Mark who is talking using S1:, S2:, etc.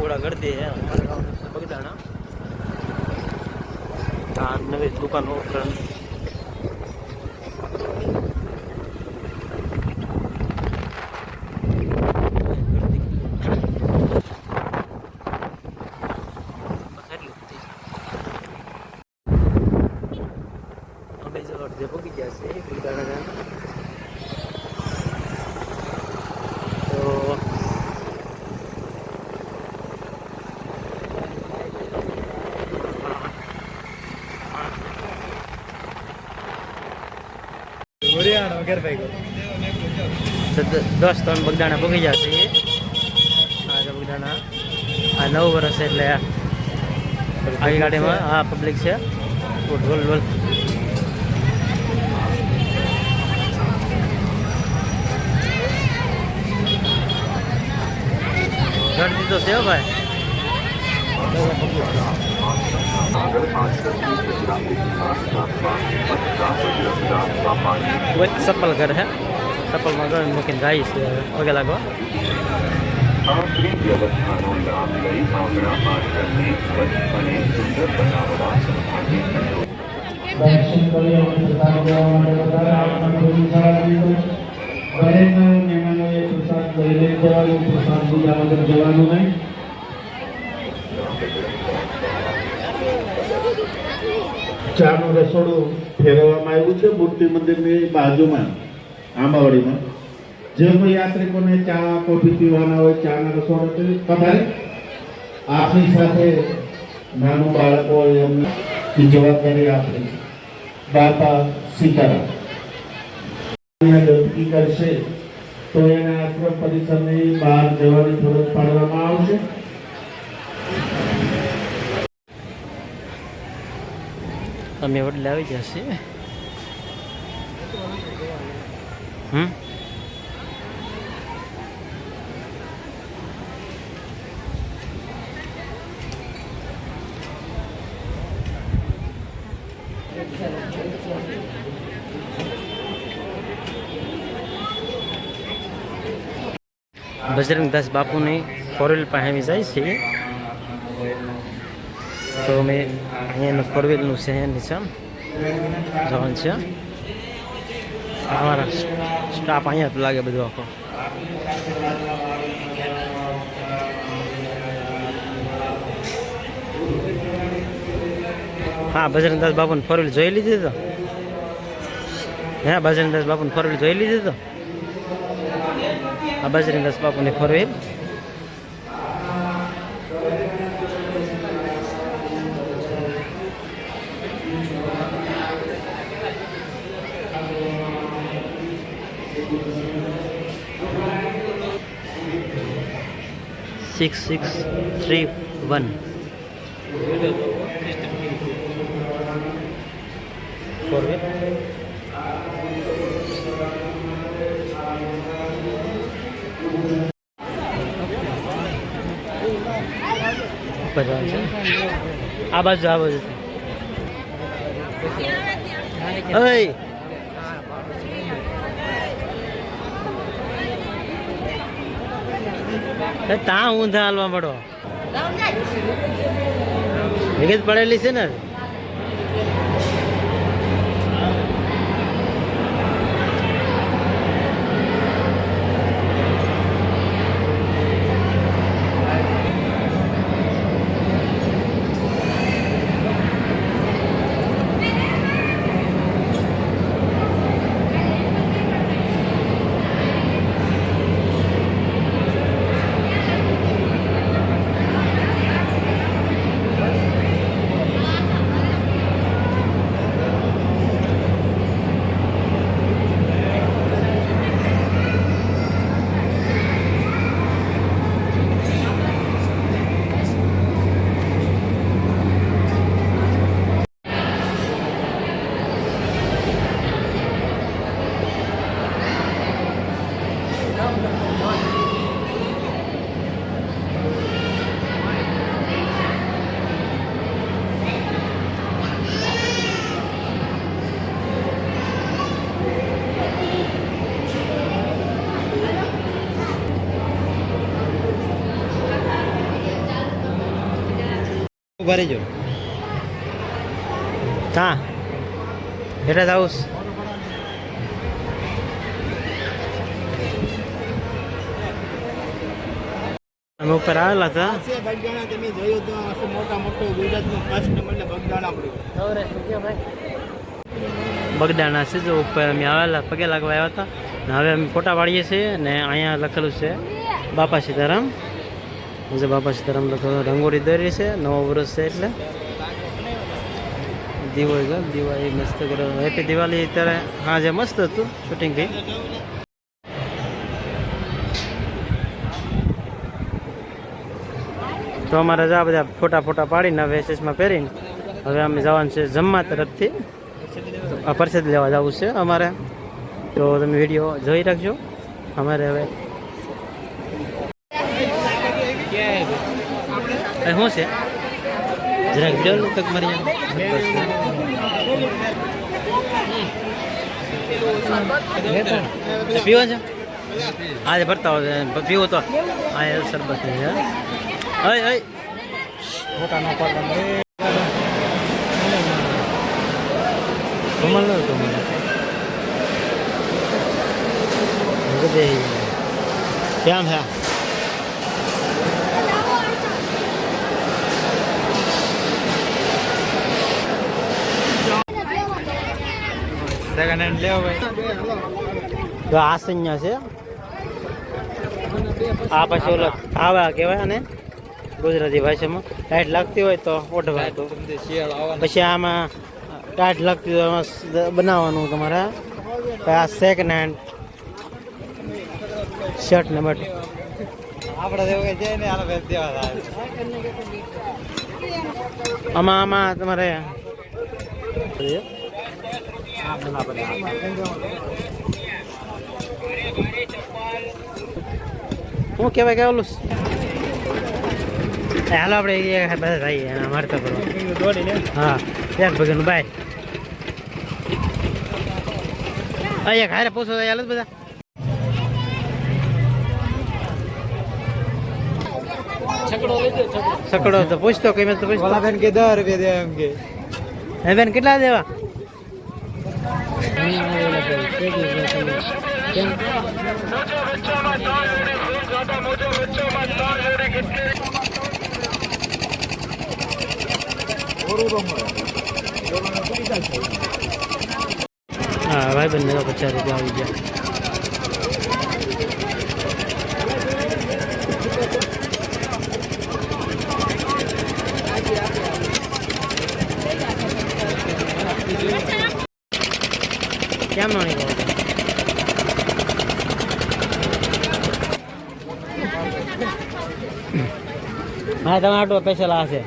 S1: घोड़ा कर दिए हैं हमारे गाँव में से बगदाना हाँ नवी दुकान ओपन તો દસ ત્રણ બગદાણા પગી જશે એ છે બગદાણા. આ નવ વર્ષ છે એટલે આગી ગાડીમાં હા પબ્લિક છે. ઢોલ ઢોલ ગણતી તો છે ભાઈ. વચ્ચે સપલ ઘર હે સપલમાં ઘર મૂકીને જાય છે પગે લાગો
S2: આંતરિક વ્યવસ્થાનું લાભ લઈ આગ્રા માર્ગને સ્વચ્છ અને સુંદર બનાવવા સંભાળી
S3: દરેક મહેમાનોએ પ્રસાદ લઈને જવાનું પ્રસાદ લીધા વગર જવાનું નહીં ચાનું રસોડું ફેરવવામાં આવ્યું છે મૂર્તિ મંદિરની બાજુમાં, આંબાવાડીમાં. જે કોઈ યાત્રિકોને ચા, કોફી પીવાના હોય, ચાના રસોડે પધારે. આપની સાથે નાનું બાળક હોય, એમની જવાબદારી આપણી બાપા સીતારામ. ગંદકી કરશે તો એના આશ્રમ પરિસરની બહાર જવાની ફરજ પાડવામાં આવશે.
S1: અમે વડલે આવી ગયા છીએ હમ બજરંગદાસ બાપુની ફોર વ્હીલ પાસે આવી જાય છે તો અમે અહીંયાનું ફોર વ્હીલનું છે છે. જવાનું છે. અમારા સ્ટાફ અહીંયા જ લાગે બધું આખો. હા બજરંગદાસ બાપુને ફોર જોઈ લીધી તો? હા બજરંગદાસ બાપુને ફોર જોઈ લીધી તો? આ બજરંગદાસ બાપુની four wheel six six three one four wheel ઉપર જવાનું છે આ બાજુ આ બાજુ ઓય એ તા ઊંધા હાલવા પડો જ પડેલી છે ને?
S4: ઊભા રહીજો
S1: ક્યાં એટલે જ અમે ઉપર આવેલા હતા.
S4: તમે જોયું તો મોટા મોટું ગુજરાતનું ફર્સ્ટ એટલે બગદાણા પડ્યું.
S1: બગદાણા છે જો ઉપર અમે આવેલા પગે લાગવા આવ્યા હતા. ને હવે અમે ફોટા પાડીએ છીએ ને અહીંયા લખેલું છે બાપા સીતારામ. જે બાપા સીતારામ લખેલું રંગોળી દોરી છે, નવો વર્ષ છે એટલે. દિવાળી ગયો દિવાળી મસ્ત કરો. હેપી દિવાળી અત્યારે. હા, જે મસ્ત હતું શૂટિંગ થઈ તો અમારે જ આ બધા ફોટા ફોટા પાડીને હવે એસએસમાં પહેરીને હવે અમે જવાનું છે જમવા તરફથી. આ પરસેદ લેવા જવું છે અમારે. તો તમે વીડિયો જોઈ રાખજો. અમારે હવે એ શું છે? જરાક વીડિયો તક મારી પીવો છે? આજે ભરતા હોય પીવો તો. આ એ શરબત છે અય અય
S4: મોટા ના પડતા
S1: કમલ નો કમલ કેમ હે?
S4: સેકન્ડ લેવો ભાઈ
S1: આ સંજ્ઞા છે. આ પછી ઓલો આવા કહેવાય ને ગુજરાતી ભાષામાં. ટાઈટ લાગતી હોય તો ઓઢવા તો પછી આમાં ટાઈટ લાગતી હોય એમાં બનાવવાનું તમારે. આ સેકન્ડ હેન્ડ શર્ટ ને બટ આમાં આમાં તમારે શું કહેવાય કે ઓલું હાલો આપણે બધા જઈએ એના મારતા
S4: પડવા
S1: હા એક ભગન બાય અહીંયા ઘરે પૂછો હાલ બધા. સકડો તો પૂછતો કઈ મેં તો પૂછતો.
S4: બેન કે દસ રૂપિયા દે એમ કે.
S1: હે બેન કેટલા દેવા? હા ભાઈ બંને તો પચાસ રૂપિયા આવી ગયા. કેમ નો નીકળો હા તમારે આટલો સ્પેશિયલ આ છે.